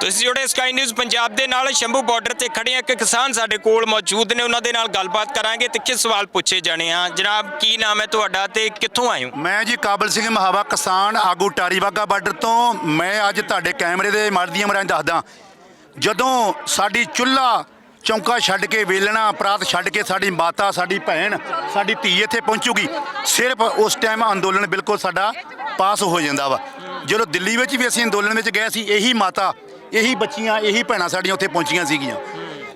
ਤੁਸੀਂ ਜੁੜੇ sky News Punjab ਦੇ ਨਾਲ। ਸ਼ੰਭੂ ਬਾਰਡਰ ਤੇ ਖੜੇ ਆ ਕਿ ਕਿਸਾਨ ਸਾਡੇ ਕੋਲ ਮੌਜੂਦ ਨੇ, ਉਹਨਾਂ ਦੇ ਨਾਲ ਗੱਲਬਾਤ ਕਰਾਂਗੇ ਤੇ ਕਿਸ ਸਵਾਲ ਪੁੱਛੇ ਜਾਣੇ ਆ। ਜਨਾਬ, ਕੀ ਨਾਮ ਹੈ ਤੁਹਾਡਾ ਤੇ ਕਿੱਥੋਂ ਆਏ ਹੋ? ਮੈਂ ਜੀ ਕਾਬਲ ਸਿੰਘ ਮਹਾਵਾ, ਕਿਸਾਨ ਆਗੂ ਟਾਰੀ ਵਾਗਾ ਬਾਰਡਰ ਤੋਂ। ਮੈਂ ਅੱਜ ਤੁਹਾਡੇ ਕੈਮਰੇ ਦੇ ਮਾਧਿਅਮ ਰਾਹੀਂ ਦੱਸਦਾ। ਜਦੋਂ ਸਾਡੀ ਚੁੱਲ੍ਹਾ ਚੌਂਕਾ ਛੱਡ ਕੇ, ਵੇਲਣਾ ਪ੍ਰਾਤ ਛੱਡ ਕੇ ਸਾਡੀ ਮਾਤਾ, ਸਾਡੀ ਭੈਣ, ਸਾਡੀ ਧੀ ਇੱਥੇ ਪਹੁੰਚੂਗੀ, ਸਿਰਫ ਉਸ ਟਾਈਮ ਅੰਦੋਲਨ ਬਿਲਕੁਲ ਸਾਡਾ ਪਾਸ ਹੋ ਜਾਂਦਾ ਵਾ। ਜਦੋਂ ਦਿੱਲੀ ਵਿੱਚ ਵੀ ਅਸੀਂ ਅੰਦੋਲਨ ਵਿੱਚ ਗਏ ਸੀ, ਇਹੀ ਮਾਤਾ ਇਹੀ ਬੱਚੀਆਂ, ਇਹੀ ਭੈਣਾਂ ਸਾਡੀਆਂ ਉੱਥੇ ਪਹੁੰਚੀਆਂ ਸੀਗੀਆਂ।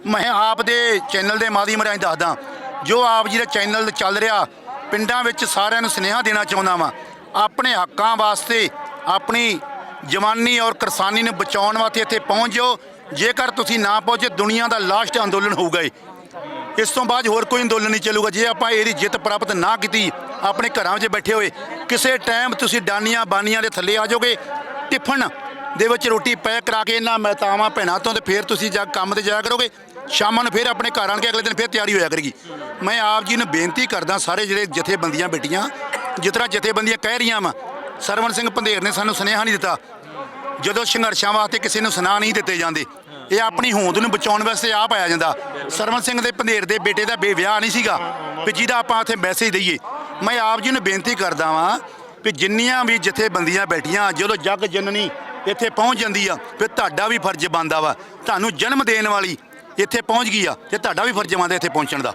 ਮੈਂ ਆਪ ਦੇ ਚੈਨਲ ਦੇ ਮਾਧਿਅਮ ਰਾਹੀਂ ਦੱਸਦਾ, ਜੋ ਆਪ ਜੀ ਦਾ ਚੈਨਲ ਚੱਲ ਰਿਹਾ, ਪਿੰਡਾਂ ਵਿੱਚ ਸਾਰਿਆਂ ਨੂੰ ਸੁਨੇਹਾ ਦੇਣਾ ਚਾਹੁੰਦਾ ਵਾਂ, ਆਪਣੇ ਹੱਕਾਂ ਵਾਸਤੇ, ਆਪਣੀ ਜਵਾਨੀ ਔਰ ਕਿਸਾਨੀ ਨੂੰ ਬਚਾਉਣ ਵਾਸਤੇ ਇੱਥੇ ਪਹੁੰਚ ਜਾਓ। ਜੇਕਰ ਤੁਸੀਂ ਨਾ ਪਹੁੰਚੇ, ਦੁਨੀਆ ਦਾ ਲਾਸਟ ਅੰਦੋਲਨ ਹੋਊਗਾ ਇਸ ਤੋਂ ਬਾਅਦ ਹੋਰ ਕੋਈ ਅੰਦੋਲਨ ਨਹੀਂ ਚੱਲੂਗਾ। ਜੇ ਆਪਾਂ ਇਹਦੀ ਜਿੱਤ ਪ੍ਰਾਪਤ ਨਾ ਕੀਤੀ, ਆਪਣੇ ਘਰਾਂ 'ਚ ਬੈਠੇ ਹੋਏ, ਕਿਸੇ ਟਾਈਮ ਤੁਸੀਂ ਡਾਨੀਆਂ ਬਾਨੀਆਂ ਦੇ ਥੱਲੇ ਆ ਜਾਓਗੇ, ਟਿਫਨ ਦੇ ਵਿੱਚ ਰੋਟੀ ਪੈਕ ਕਰਾ ਕੇ ਇਹਨਾਂ ਮਹਿਤਾਵਾਂ ਭੈਣਾਂ ਤੋਂ ਤੇ ਫਿਰ ਤੁਸੀਂ ਜਾ ਕੰਮ ਤੇ ਜਾਇਆ ਕਰੋਗੇ। ਸ਼ਾਮਾਂ ਨੂੰ ਫਿਰ ਆਪਣੇ ਘਰ ਆਣ ਕੇ ਅਗਲੇ ਦਿਨ ਫਿਰ ਤਿਆਰੀ ਹੋਇਆ ਕਰੇਗੀ। ਮੈਂ ਆਪ ਜੀ ਨੂੰ ਬੇਨਤੀ ਕਰਦਾ ਸਾਰੇ ਜਿਹੜੇ ਜਥੇਬੰਦੀਆਂ ਬੇਟੀਆਂ ਜਿਸ ਤਰ੍ਹਾਂ ਜਥੇਬੰਦੀਆਂ ਕਹਿ ਰਹੀਆਂ ਵਾ, ਸਰਵਣ ਸਿੰਘ ਪੰਧੇਰ ਨੇ ਸਾਨੂੰ ਸੁਨੇਹਾ ਨਹੀਂ ਦਿੱਤਾ। ਜਦੋਂ ਸੰਘਰਸ਼ਾਂ ਵਾਸਤੇ ਕਿਸੇ ਨੂੰ ਸੁਨਾ ਨਹੀਂ ਦਿੱਤੇ ਜਾਂਦੇ, ਇਹ ਆਪਣੀ ਹੋਂਦ ਨੂੰ ਬਚਾਉਣ ਵਾਸਤੇ ਆਪ ਆਇਆ ਜਾਂਦਾ। ਸਰਵਨ ਸਿੰਘ ਦੇ ਪੰਧੇਰ ਦੇ ਬੇਟੇ ਦਾ ਬੇਵਿਆਹ ਨਹੀਂ ਸੀਗਾ, ਵੀ ਜਿਹਦਾ ਆਪਾਂ ਇੱਥੇ ਮੈਸੇਜ ਦਈਏ। ਮੈਂ ਆਪ ਜੀ ਨੂੰ ਬੇਨਤੀ ਕਰਦਾ ਵਾਂ ਵੀ ਜਿੰਨੀਆਂ ਵੀ ਜਥੇਬੰਦੀਆਂ ਬੈਠੀਆਂ, ਜਦੋਂ ਜੱਗ ਜਨਨੀ ਇੱਥੇ ਪਹੁੰਚ ਜਾਂਦੀ ਆ, ਫਿਰ ਤੁਹਾਡਾ ਵੀ ਫਰਜ਼ ਬਣਦਾ ਵਾ। ਤੁਹਾਨੂੰ ਜਨਮ ਦੇਣ ਵਾਲੀ ਇੱਥੇ ਪਹੁੰਚ ਗਈ ਆ, ਤੇ ਤੁਹਾਡਾ ਵੀ ਫਰਜ਼ ਬਣਦਾ ਇੱਥੇ ਪਹੁੰਚਣ ਦਾ।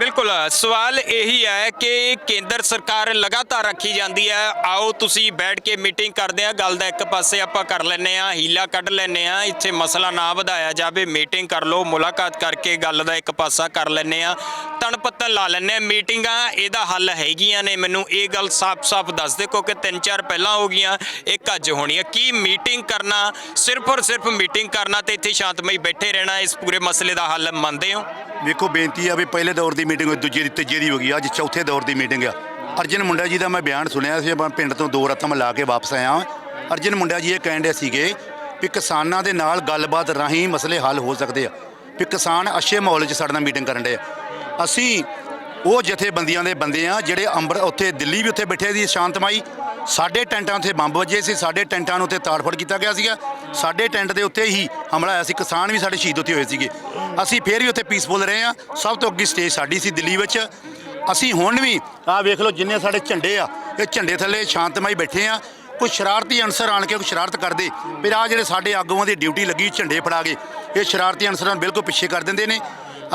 ਬਿਲਕੁਲ ਸਵਾਲ ਇਹੀ ਹੈ ਕਿ ਕੇਂਦਰ ਸਰਕਾਰ ਲਗਾਤਾਰ ਰੱਖੀ ਜਾਂਦੀ ਹੈ। ਆਓ ਤੁਸੀਂ ਬੈਠ ਕੇ ਮੀਟਿੰਗ ਕਰਦੇ ਆ ਗੱਲ ਦਾ ਇੱਕ ਪਾਸੇ ਆਪਾਂ ਕਰ ਲੈਨੇ ਆ ਹੀਲਾ ਕੱਢ ਲੈਨੇ ਆ ਇੱਥੇ ਮਸਲਾ ਨਾ ਵਧਾਇਆ ਜਾਵੇ, ਮੀਟਿੰਗ ਕਰ ਲਓ, ਮੁਲਾਕਾਤ ਕਰਕੇ ਗੱਲ ਦਾ ਇੱਕ ਪਾਸਾ ਕਰ ਲੈਨੇ ਆ ਤਣ ਪੱਤਨ ਲਾ ਲੈਨੇ ਆ ਮੀਟਿੰਗਾਂ ਇਹਦਾ ਹੱਲ ਹੈਗੀਆਂ ਨੇ। ਮੈਨੂੰ ਇਹ ਗੱਲ ਸਾਫ਼-ਸਾਫ਼ ਦੱਸ ਦੇ ਕਿਉਂਕਿ ਤਿੰਨ ਚਾਰ ਪਹਿਲਾਂ ਹੋ ਗਈਆਂ, ਇੱਕ ਅੱਜ ਹੋਣੀ ਹੈ। ਕੀ ਮੀਟਿੰਗ ਕਰਨਾ, ਸਿਰਫ ਔਰ ਸਿਰਫ ਮੀਟਿੰਗ ਕਰਨਾ ਤੇ ਇੱਥੇ ਸ਼ਾਂਤਮਈ ਬੈਠੇ ਰਹਿਣਾ, ਇਸ ਪੂਰੇ ਮਸਲੇ ਦਾ ਹੱਲ ਮੰਨਦੇ ਹੋ? ਦੇਖੋ, ਬੇਨਤੀ ਆ ਵੀ ਪਹਿਲੇ ਦੌਰ ਦੀ ਮੀਟਿੰਗ ਦੂਜੇ ਦੀ ਤੀਜੇ ਦੀ ਹੋ ਗਈ, ਅੱਜ ਚੌਥੇ ਦੌਰ ਦੀ ਮੀਟਿੰਗ ਆ। ਅਰਜਨ ਮੁੰਡਾ ਜੀ ਦਾ ਮੈਂ ਬਿਆਨ ਸੁਣਿਆ ਸੀ, ਆਪਾਂ ਪਿੰਡ ਤੋਂ ਦੋ ਰਤਮ ਲਾ ਕੇ ਵਾਪਸ ਆਇਆ ਅਰਜਨ ਮੁੰਡਾ ਜੀ ਇਹ ਕਹਿੰਦੇ ਸੀਗੇ ਵੀ ਕਿਸਾਨਾਂ ਦੇ ਨਾਲ ਗੱਲਬਾਤ ਰਾਹੀਂ ਮਸਲੇ ਹੱਲ ਹੋ ਸਕਦੇ ਆ। ਵੀ ਕਿਸਾਨ ਅੱਛੇ ਮਾਹੌਲ 'ਚ ਸਾਡੇ ਨਾਲ ਮੀਟਿੰਗ ਕਰਨ ਦੇ ਆ। ਅਸੀਂ ਉਹ ਜਥੇਬੰਦੀਆਂ ਦੇ ਬੰਦੇ ਆ, ਜਿਹੜੇ ਅੰਬਰ ਉੱਥੇ ਦਿੱਲੀ ਵੀ ਉੱਥੇ ਬੈਠੇ ਸੀ ਸ਼ਾਂਤਮਈ, ਸਾਡੇ ਟੈਂਟਾਂ ਉੱਤੇ ਬੰਬ ਵੱਜੇ ਸੀ, ਸਾਡੇ ਟੈਂਟਾਂ ਨੂੰ ਉੱਤੇ ਤਾੜਫੜ ਕੀਤਾ ਗਿਆ ਸੀਗਾ। ਸਾਡੇ ਟੈਂਟ ਦੇ ਉੱਤੇ ਹੀ ਹਮਲਾ ਹੋਇਆ ਸੀ। ਕਿਸਾਨ ਵੀ ਸਾਡੇ ਸ਼ਹੀਦ ਉੱਤੇ ਹੋਏ ਸੀਗੇ। ਅਸੀਂ ਫੇਰ ਵੀ ਉੱਥੇ ਪੀਸਫੁਲ ਰਹੇ ਆ ਸਭ ਤੋਂ ਅੱਗੇ ਸਟੇਜ ਸਾਡੀ ਸੀ ਦਿੱਲੀ ਵਿੱਚ। ਅਸੀਂ ਹੁਣ ਵੀ, ਆਹ ਵੇਖ ਲਓ ਜਿੰਨੇ ਸਾਡੇ ਝੰਡੇ ਆ, ਇਹ ਝੰਡੇ ਥੱਲੇ ਸ਼ਾਂਤਮਈ ਬੈਠੇ ਆ ਕੋਈ ਸ਼ਰਾਰਤੀ ਅਨਸਰ ਆਣ ਕੇ ਕੋਈ ਸ਼ਰਾਰਤ ਕਰਦੇ। ਫਿਰ ਆ ਜਿਹੜੇ ਸਾਡੇ ਆਗੂਆਂ ਦੀ ਡਿਊਟੀ ਲੱਗੀ, ਝੰਡੇ ਫੜਾ ਕੇ, ਇਹ ਸ਼ਰਾਰਤੀ ਅਨਸਰਾਂ ਨੂੰ ਬਿਲਕੁਲ ਪਿੱਛੇ ਕਰ ਦਿੰਦੇ ਨੇ।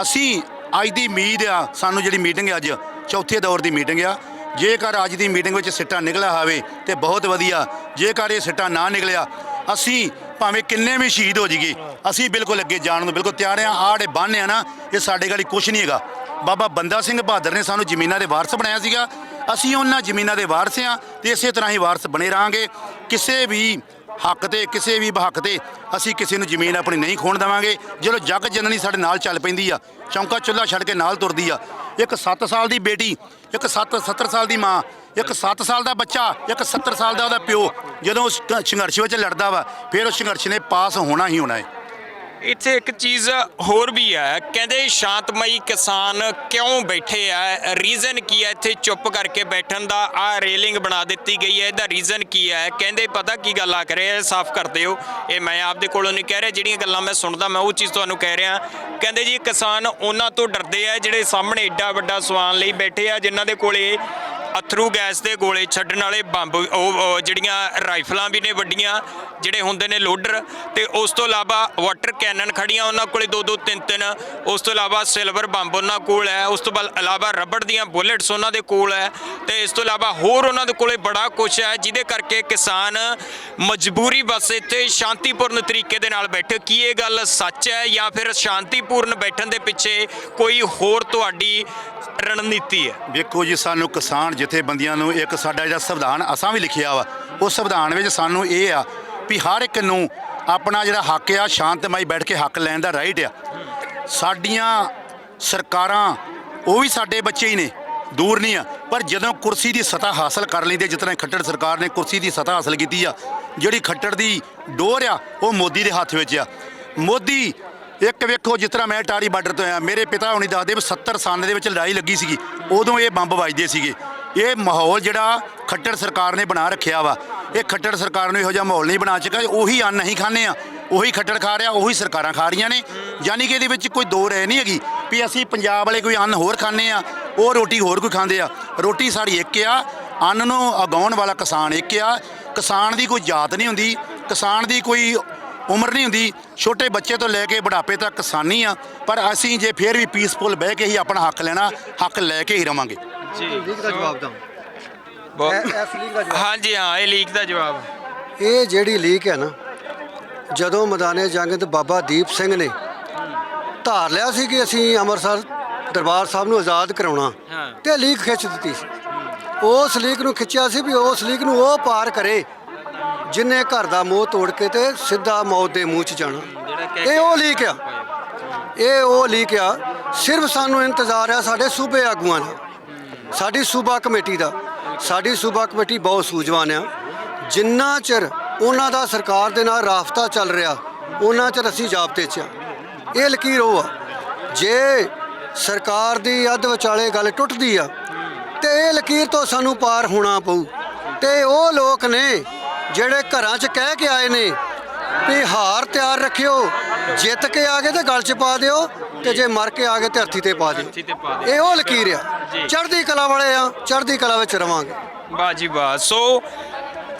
ਅਸੀਂ ਅੱਜ ਦੀ ਉਮੀਦ ਆ, ਸਾਨੂੰ ਜਿਹੜੀ ਮੀਟਿੰਗ ਹੈ ਅੱਜ, ਚੌਥੇ ਦੌਰ ਦੀ ਮੀਟਿੰਗ ਆ। ਜੇਕਰ ਅੱਜ ਦੀ ਮੀਟਿੰਗ ਵਿੱਚ ਸਿੱਟਾ ਨਿਕਲਿਆ ਹੋਵੇ ਤੇ ਬਹੁਤ ਵਧੀਆ। ਜੇਕਰ ਇਹ ਸਿੱਟਾ ਨਾ ਨਿਕਲਿਆ, ਅਸੀਂ ਭਾਵੇਂ ਕਿੰਨੇ ਵੀ ਸ਼ਹੀਦ ਹੋ ਜਾਈਏ, ਅਸੀਂ ਬਿਲਕੁਲ ਅੱਗੇ ਜਾਣ ਨੂੰ ਬਿਲਕੁਲ ਤਿਆਰ ਆ ਆਹ ਜਿਹੜੇ ਬੰਨ੍ਹ ਆ ਨਾ, ਇਹ ਸਾਡੇ ਗਾਲੀ ਕੁਝ ਨਹੀਂ ਹੈਗਾ। ਬਾਬਾ ਬੰਦਾ ਸਿੰਘ ਬਹਾਦਰ ਨੇ ਸਾਨੂੰ ਜ਼ਮੀਨਾਂ ਦੇ ਵਾਰਸ ਬਣਾਇਆ ਸੀਗਾ। ਅਸੀਂ ਉਹਨਾਂ ਜ਼ਮੀਨਾਂ ਦੇ ਵਾਰਸ ਆ ਤੇ ਇਸੇ ਤਰ੍ਹਾਂ ਹੀ ਵਾਰਸ ਬਣੇ ਰਹਾਂਗੇ। ਕਿਸੇ ਵੀ ਹੱਕ ਤੇ, ਕਿਸੇ ਵੀ ਹੱਕ ਤੇ ਅਸੀਂ ਕਿਸੇ ਨੂੰ ਜ਼ਮੀਨ ਆਪਣੀ ਨਹੀਂ ਖੋਣ ਦੇਵਾਂਗੇ। ਜਦੋਂ ਜੱਗ ਜਨਨੀ ਸਾਡੇ ਨਾਲ ਚੱਲ ਪੈਂਦੀ ਆ, ਚੌਂਕਾ ਚੁੱਲ੍ਹਾ ਛੱਡ ਕੇ ਨਾਲ ਤੁਰਦੀ ਆ। ਇੱਕ 7 ਸਾਲ ਦੀ ਬੇਟੀ, ਇੱਕ 7 70 ਸਾਲ ਦੀ ਮਾਂ ਇੱਕ 7 ਸਾਲ ਦਾ ਬੱਚਾ, ਇੱਕ 70 ਸਾਲ ਦਾ ਉਹਦਾ ਪਿਓ। ਜਦੋਂ ਉਸ ਸੰਘਰਸ਼ ਵਿੱਚ ਲੜਦਾ ਵਾ, ਫਿਰ ਉਸ ਸੰਘਰਸ਼ ਨੇ ਪਾਸ ਹੋਣਾ ਹੀ ਹੋਣਾ ਹੈ ਇੱਥੇ ਇੱਕ ਚੀਜ਼ ਹੋਰ ਵੀ ਹੈ। ਕਹਿੰਦੇ ਸ਼ਾਂਤਮਈ ਕਿਸਾਨ ਕਿਉਂ ਬੈਠੇ ਆ? ਰੀਜ਼ਨ ਕੀ ਹੈ ਇੱਥੇ ਚੁੱਪ ਕਰਕੇ ਬੈਠਣ ਦਾ? ਆ ਰੇਲਿੰਗ ਬਣਾ ਦਿੱਤੀ ਗਈ ਹੈ, ਇਹਦਾ ਰੀਜ਼ਨ ਕੀ ਹੈ? ਕਹਿੰਦੇ ਪਤਾ ਕੀ ਗੱਲ ਆਖ ਰਹੇ ਸਾਫ਼ ਕਰਦੇ ਹੋ ਇਹ ਮੈਂ ਆਪਦੇ ਕੋਲੋਂ ਨਹੀਂ ਕਹਿ ਰਿਹਾ, ਜਿਹੜੀਆਂ ਗੱਲਾਂ ਮੈਂ ਸੁਣਦਾ, ਮੈਂ ਉਹ ਚੀਜ਼ ਤੁਹਾਨੂੰ ਕਹਿ ਰਿਹਾ। ਕਹਿੰਦੇ ਜੀ ਕਿਸਾਨ ਉਹਨਾਂ ਤੋਂ ਡਰਦੇ ਆ, ਜਿਹੜੇ ਸਾਹਮਣੇ ਏਡਾ ਵੱਡਾ ਸਵਾਨ ਲਈ ਬੈਠੇ ਆ, ਜਿਨ੍ਹਾਂ ਦੇ ਕੋਲੇ ਅਥਰੂ ਗੈਸ ਦੇ ਗੋਲੇ ਛੱਡਣ ਵਾਲੇ ਬੰਬ, ਉਹ ਜਿਹੜੀਆਂ ਰਾਈਫਲਾਂ ਵੀ ਨੇ ਵੱਡੀਆਂ, ਜਿਹੜੇ ਹੁੰਦੇ ਨੇ ਲੋਡਰ, ਤੇ ਉਸ ਤੋਂ ਇਲਾਵਾ ਵਾਟਰ ਕੈਨਨ ਖੜੀਆਂ ਉਹਨਾਂ ਕੋਲੇ ਦੋ ਦੋ, ਤਿੰਨ ਤਿੰਨ। ਉਸ ਤੋਂ ਇਲਾਵਾ ਸਿਲਵਰ ਬੰਬ ਉਹਨਾਂ ਕੋਲ ਹੈ, ਉਸ ਤੋਂ ਬਾਅਦ ਇਲਾਵਾ ਰਬੜ ਦੀਆਂ ਬੁਲੇਟਸ ਉਹਨਾਂ ਦੇ ਕੋਲ ਹੈ, ਤੇ ਇਸ ਤੋਂ ਇਲਾਵਾ ਹੋਰ ਉਹਨਾਂ ਦੇ ਕੋਲੇ ਬੜਾ ਕੁਝ ਹੈ, ਜਿਹਦੇ ਕਰਕੇ ਕਿਸਾਨ ਮਜਬੂਰੀ ਬਸ ਇੱਥੇ ਸ਼ਾਂਤੀਪੂਰਨ ਤਰੀਕੇ ਦੇ ਨਾਲ ਬੈਠੇ। ਕੀ ਇਹ ਗੱਲ ਸੱਚ ਹੈ ਜਾਂ ਫਿਰ ਸ਼ਾਂਤੀਪੂਰਨ ਬੈਠਣ ਦੇ ਪਿੱਛੇ ਕੋਈ ਹੋਰ ਤੁਹਾਡੀ ਰਣਨੀਤੀ ਹੈ? ਵੇਖੋ ਜੀ, ਸਾਨੂੰ ਕਿਸਾਨ ਜਥੇਬੰਦੀਆਂ ਨੂੰ ਇੱਕ ਸਾਡਾ ਜਿਹੜਾ ਸੰਵਿਧਾਨ ਅਸਾਂ ਵੀ ਲਿਖਿਆ ਵਾ, ਉਹ ਸੰਵਿਧਾਨ ਵਿੱਚ ਸਾਨੂੰ ਇਹ ਆ ਵੀ ਹਰ ਇੱਕ ਨੂੰ ਆਪਣਾ ਜਿਹੜਾ ਹੱਕ ਆ, ਸ਼ਾਂਤਮਈ ਬੈਠ ਕੇ ਹੱਕ ਲੈਣ ਦਾ ਰਾਈਟ ਆ। ਸਾਡੀਆਂ ਸਰਕਾਰਾਂ, ਉਹ ਵੀ ਸਾਡੇ ਬੱਚੇ ਹੀ ਨੇ, ਦੂਰ ਨਹੀਂ ਆ। ਪਰ ਜਦੋਂ ਕੁਰਸੀ ਦੀ ਸਤਾ ਹਾਸਲ ਕਰ ਲੈਂਦੇ, ਜਿਸ ਤਰ੍ਹਾਂ ਖੱਟੜ ਸਰਕਾਰ ਨੇ ਕੁਰਸੀ ਦੀ ਸਤਾ ਹਾਸਲ ਕੀਤੀ ਆ, ਜਿਹੜੀ ਖੱਟੜ ਦੀ ਡੋਰ ਆ, ਉਹ ਮੋਦੀ ਦੇ ਹੱਥ ਵਿੱਚ ਆ। ਮੋਦੀ, ਇੱਕ ਵੇਖੋ, ਜਿਸ ਤਰ੍ਹਾਂ ਮੈਂ ਟਾਰੀ ਬਾਰਡਰ ਤੋਂ ਆਇਆ, ਮੇਰੇ ਪਿਤਾ ਹੁਣੀ ਦੱਸਦੇ ਵੀ 70 ਸਾਲ ਦੇ ਵਿੱਚ ਲੜਾਈ ਲੱਗੀ ਸੀਗੀ, ਉਦੋਂ ਇਹ ਬੰਬ ਵੱਜਦੇ ਸੀਗੇ। ਇਹ ਮਾਹੌਲ ਜਿਹੜਾ ਖੱਟੜ ਸਰਕਾਰ ਨੇ ਬਣਾ ਰੱਖਿਆ ਵਾ। ਇਹ ਖੱਟੜ ਸਰਕਾਰ ਨੂੰ ਇਹੋ ਜਿਹਾ ਮਾਹੌਲ ਨਹੀਂ ਬਣਾ ਚੁੱਕਾ ਉਹੀ ਅੰਨ ਅਸੀਂ ਖਾਂਦੇ ਆ ਉਹੀ ਖੱਟੜ ਖਾ ਰਿਹਾ, ਉਹੀ ਸਰਕਾਰਾਂ ਖਾ ਰਹੀਆਂ ਨੇ। ਯਾਨੀ ਕਿ ਇਹਦੇ ਵਿੱਚ ਕੋਈ ਦੋ ਰਹਿ ਨਹੀਂ ਹੈਗੀ ਵੀ ਅਸੀਂ ਪੰਜਾਬ ਵਾਲੇ ਕੋਈ ਅੰਨ ਹੋਰ ਖਾਂਦੇ ਆ ਉਹ ਰੋਟੀ ਹੋਰ ਕੋਈ ਖਾਂਦੇ ਆ। ਰੋਟੀ ਸਾਡੀ ਇੱਕ ਆ, ਅੰਨ ਨੂੰ ਉਗਾਉਣ ਵਾਲਾ ਕਿਸਾਨ ਇੱਕ ਆ। ਕਿਸਾਨ ਦੀ ਕੋਈ ਜਾਤ ਨਹੀਂ ਹੁੰਦੀ, ਕਿਸਾਨ ਦੀ ਕੋਈ ਉਮਰ ਨਹੀਂ ਹੁੰਦੀ। ਛੋਟੇ ਬੱਚੇ ਤੋਂ ਲੈ ਕੇ ਬੁਢਾਪੇ ਤੱਕ ਕਿਸਾਨੀ ਆ। ਪਰ ਅਸੀਂ ਜੇ ਫੇਰ ਵੀ ਪੀਸਫੁਲ ਬਹਿ ਕੇ ਹੀ ਆਪਣਾ ਹੱਕ ਲੈਣਾ, ਹੱਕ ਲੈ ਕੇ ਹੀ ਰਵਾਂਗੇ। ਜੀ। ਲੀਕ ਦਾ ਜਵਾਬ ਦਾਂ ਬਹੁਤ- ਇਹ- ਇਸ ਲੀਕ ਦਾ ਜਵਾਬ। ਹਾਂਜੀ ਹਾਂ ਇਹ ਲੀਕ ਦਾ ਜਵਾਬ। ਇਹ ਜਿਹੜੀ ਲੀਕ ਹੈ ਨਾ ਜਦੋਂ ਮੈਦਾਨੇ ਜੰਗ ਤੇ ਬਾਬਾ ਦੀਪ ਸਿੰਘ ਨੇ ਧਾਰ ਲਿਆ ਸੀ ਕਿ ਅਸੀਂ ਅੰਮ੍ਰਿਤਸਰ ਦਰਬਾਰ ਸਾਹਿਬ ਨੂੰ ਆਜ਼ਾਦ ਕਰਾਉਣਾ ਹਾਂ। ਤੇ ਲੀਕ ਖਿੱਚ ਦਿੱਤੀ ਸੀ। ਉਸ ਲੀਕ ਨੂੰ ਖਿੱਚਿਆ ਸੀ ਵੀ ਉਸ ਲੀਕ ਨੂੰ ਉਹ ਪਾਰ ਕਰੇ ਜਿਨੇ ਘਰ ਦਾ ਮੋਹ ਤੋੜ ਕੇ ਤੇ ਸਿੱਧਾ ਮੌਤ ਦੇ ਮੂੰਹ 'ਚ ਜਾਣਾ। ਇਹ ਉਹ ਲੀਕ ਆ। ਇਹ ਉਹ ਲੀਕ ਆ। ਸਿਰਫ ਸਾਨੂੰ ਇੰਤਜ਼ਾਰ ਆ ਸਾਡੇ ਸੂਬੇ ਆਗੂਆਂ ਦਾ ਸਾਡੀ ਸੂਬਾ ਕਮੇਟੀ ਦਾ। ਸਾਡੀ ਸੂਬਾ ਕਮੇਟੀ ਬਹੁਤ ਸੂਝਵਾਨ ਆ। ਜਿੰਨਾ ਚਿਰ ਉਹਨਾਂ ਦਾ ਸਰਕਾਰ ਦੇ ਨਾਲ ਰਾਫਤਾ ਚੱਲ ਰਿਹਾ, ਉਹਨਾਂ ਚਿਰ ਅਸੀਂ ਜਾਬਤੇ 'ਚ ਆ। ਇਹ ਲਕੀਰ ਉਹ ਆ। ਜੇ ਸਰਕਾਰ ਦੀ ਅੱਧ ਵਿਚਾਲੇ ਗੱਲ ਟੁੱਟਦੀ ਆ, ਤੇ ਇਹ ਲਕੀਰ ਤੋਂ ਸਾਨੂੰ ਪਾਰ ਹੋਣਾ ਪਊ। ਤੇ ਉਹ ਲੋਕ ਨੇ ਜਿਹੜੇ ਘਰਾਂ 'ਚ ਕਹਿ ਕੇ ਆਏ ਨੇ ਵੀ ਹਾਰ ਤਿਆਰ ਰੱਖਿਓ, ਜਿੱਤ ਕੇ ਆ ਗਏ ਤੇ ਗਲ 'ਚ ਪਾ ਦਿਓ ਤੇ ਜੇ ਮਰ ਕੇ ਆ ਗਏ ਤੇ ਹੱਥੀ ਤੇ ਪਾ ਤੇ ਦਿਓ। ਇਹ ਉਹ ਲਕੀਰ ਆ। ਜੀ। ਚੜ੍ਹਦੀ ਕਲਾ ਵਾਲੇ ਆ ਚੜ੍ਹਦੀ ਕਲਾ ਵਿੱਚ ਰਵਾਂਗੇ। ਵਾਹ ਜੀ ਵਾਹ। ਸੋ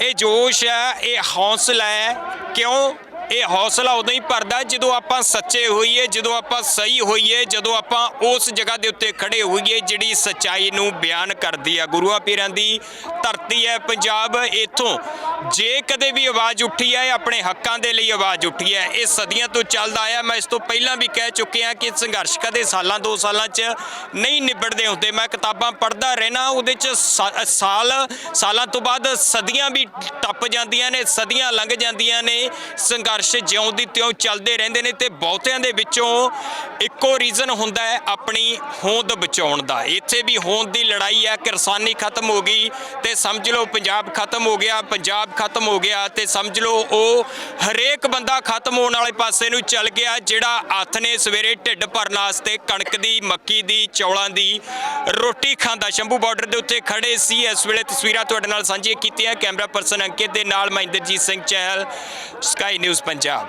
ਇਹ ਜੋਸ਼ ਹੈ ਇਹ ਹੌਸਲਾ ਹੈ। ਕਿਉਂ? ਇਹ ਹੌਸਲਾ ਉਦੋਂ ਹੀ ਭਰਦਾ ਜਦੋਂ ਆਪਾਂ ਸੱਚੇ ਹੋਈਏ, ਜਦੋਂ ਆਪਾਂ ਸਹੀ ਹੋਈਏ, ਜਦੋਂ ਆਪਾਂ ਉਸ ਜਗ੍ਹਾ ਦੇ ਉੱਤੇ ਖੜੇ ਹੋਈਏ ਜਿਹੜੀ ਸੱਚਾਈ ਨੂੰ ਬਿਆਨ ਕਰਦੀ ਆ। ਗੁਰੂਆਂ ਪੀਰਾਂ ਦੀ ਧਰਤੀ ਹੈ ਪੰਜਾਬ ਇੱਥੋਂ। ਜੇ ਕਦੇ ਵੀ ਆਵਾਜ਼ ਉੱਠੀ ਹੈ ਆਪਣੇ ਹੱਕਾਂ ਦੇ ਲਈ ਆਵਾਜ਼ ਉੱਠੀ ਹੈ ਇਹ ਸਦੀਆਂ ਤੋਂ ਚੱਲਦਾ ਆਇਆ। ਮੈਂ ਇਸ ਤੋਂ ਪਹਿਲਾਂ ਵੀ ਕਹਿ ਚੁੱਕਿਆ ਕਿ ਸੰਘਰਸ਼ ਕਦੇ ਸਾਲਾਂ, ਦੋ ਸਾਲਾਂ 'ਚ ਨਹੀਂ ਨਿਬੜਦੇ ਹੁੰਦੇ। ਮੈਂ ਕਿਤਾਬਾਂ ਪੜ੍ਹਦਾ ਰਹਿਣਾ, ਉਹਦੇ 'ਚ ਸਾਲ, ਸਾਲਾਂ ਤੋਂ ਬਾਅਦ ਸਦੀਆਂ ਵੀ ਟੱਪ ਜਾਂਦੀਆਂ ਨੇ, ਸਦੀਆਂ ਲੰਘ ਜਾਂਦੀਆਂ ਨੇ। ਸੰਘਰਸ਼ ਜਿਉਂ ਦੀ ਤਿਉਂ ਚੱਲਦੇ ਰਹਿੰਦੇ ਨੇ ਤੇ ਬਹੁਤਿਆਂ ਦੇ ਵਿੱਚੋਂ ਇੱਕੋ ਰੀਜ਼ਨ ਹੁੰਦਾ ਹੈ ਆਪਣੀ ਹੋਂਦ ਬਚਾਉਣ ਦਾ। ਇੱਥੇ ਵੀ ਹੋਂਦ ਦੀ ਲੜਾਈ ਹੈ, ਕਿਰਸਾਨੀ ਖਤਮ ਹੋ ਗਈ ਤੇ ਸਮਝ ਲਓ ਪੰਜਾਬ ਖਤਮ ਹੋ ਗਿਆ, ਪੰਜਾਬ ਖਤਮ ਹੋ ਗਿਆ ਤੇ ਸਮਝ ਲਓ ਉਹ ਹਰੇਕ ਬੰਦਾ ਖਤਮ ਹੋਣ ਵਾਲੇ ਪਾਸੇ ਨੂੰ ਚੱਲ ਗਿਆ ਜਿਹੜਾ ਹੱਥ ਨੇ ਸਵੇਰੇ ਢਿੱਡ ਭਰਨ ਵਾਸਤੇ ਕਣਕ ਦੀ, ਮੱਕੀ ਦੀ, ਚੌਲਾਂ ਦੀ, ਰੋਟੀ ਖਾਂਦਾ ਸ਼ੰਭੂ ਬਾਰਡਰ ਦੇ ਉੱਤੇ ਖੜੇ ਸੀ। ਇਸ ਵੇਲੇ ਤਸਵੀਰਾਂ ਤੁਹਾਡੇ ਨਾਲ ਸਾਂਝੀਆਂ ਕੀਤੀਆਂ। ਕੈਮਰਾ ਪਰਸਨ ਅੰਕਿਤ ਦੇ ਨਾਲ ਮਹਿੰਦਰਜੀਤ ਸਿੰਘ ਚਹਿਲ ਸਕਾਈ ਨਿਊਜ਼ ਪੰਜਾਬ